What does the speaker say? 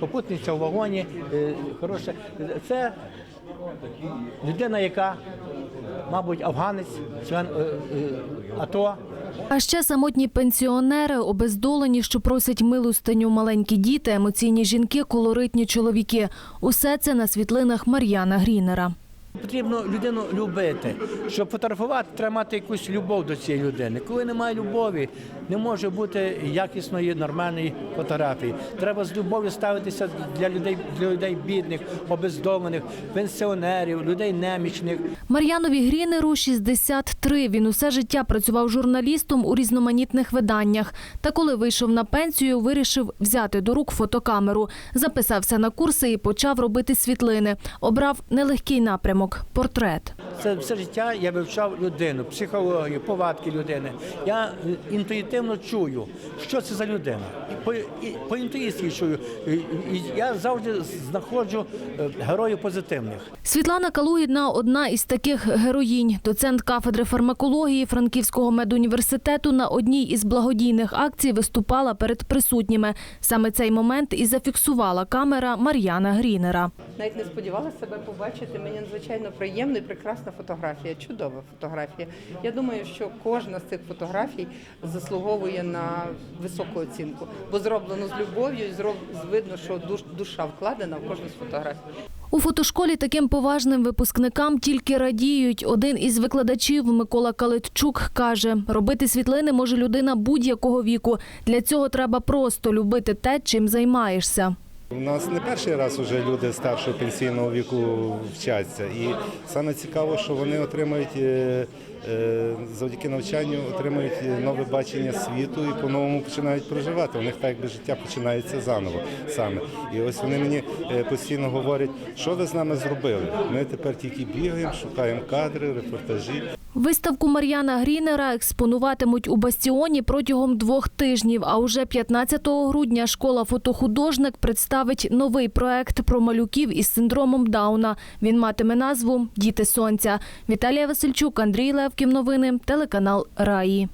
Попутниця в вагоні, е, хороша. Це людина, яка, мабуть, афганець, член е, е, АТО. А ще самотні пенсіонери, обездолені, що просять милостиню, маленькі діти, емоційні жінки, колоритні чоловіки. Усе це на світлинах Мар'яна Грінера. Потрібно людину любити. Щоб фотографувати, треба мати якусь любов до цієї людини. Коли немає любові, не може бути якісної нормальної фотографії. Треба з любов'ю ставитися для людей, для людей бідних, обездолених, пенсіонерів, людей немічних. Мар'янові Грінеру 63. Він усе життя працював журналістом у різноманітних виданнях. Та коли вийшов на пенсію, вирішив взяти до рук фотокамеру. Записався на курси і почав робити світлини. Обрав нелегкий напрямок портрет. Це все життя я вивчав людину, психологію, повадки людини. Я е, інтуїтивно чую, що це за людина. По, і по інтуїції чую. І, і я завжди знаходжу е, героїв позитивних. Світлана Калугідна – одна із таких героїнь. Доцент кафедри фармакології Франківського медуніверситету на одній із благодійних акцій виступала перед присутніми. Саме цей момент і зафіксувала камера Мар'яна Грінера. Навіть не сподівалася себе побачити. Мені надзвичайно приємна і прекрасна фотографія, чудова фотографія. Я думаю, що кожна з цих фотографій заслуговує на високу оцінку, бо зроблено з любов'ю, і видно, що душ- душа вкладена в кожну з фотографій. У фотошколі таким поважним випускникам тільки радіють. Один із викладачів Микола Калитчук каже, робити світлини може людина будь-якого віку. Для цього треба просто любити те, чим займаєшся. У нас не перший раз вже люди старшого пенсійного віку вчаться. І саме цікаво, що вони отримують е, е, завдяки навчанню отримують нове бачення світу і по-новому починають проживати. У них так якби життя починається заново саме. І ось вони мені е, постійно говорять, що ви з нами зробили. Ми тепер тільки бігаємо, шукаємо кадри, репортажі. Виставку Мар'яна Грінера експонуватимуть у бастіоні протягом двох тижнів. А уже 15 грудня школа фотохудожник представить новий проект про малюків із синдромом Дауна. Він матиме назву Діти сонця. Віталія Васильчук, Андрій Левків. Новини телеканал Раї.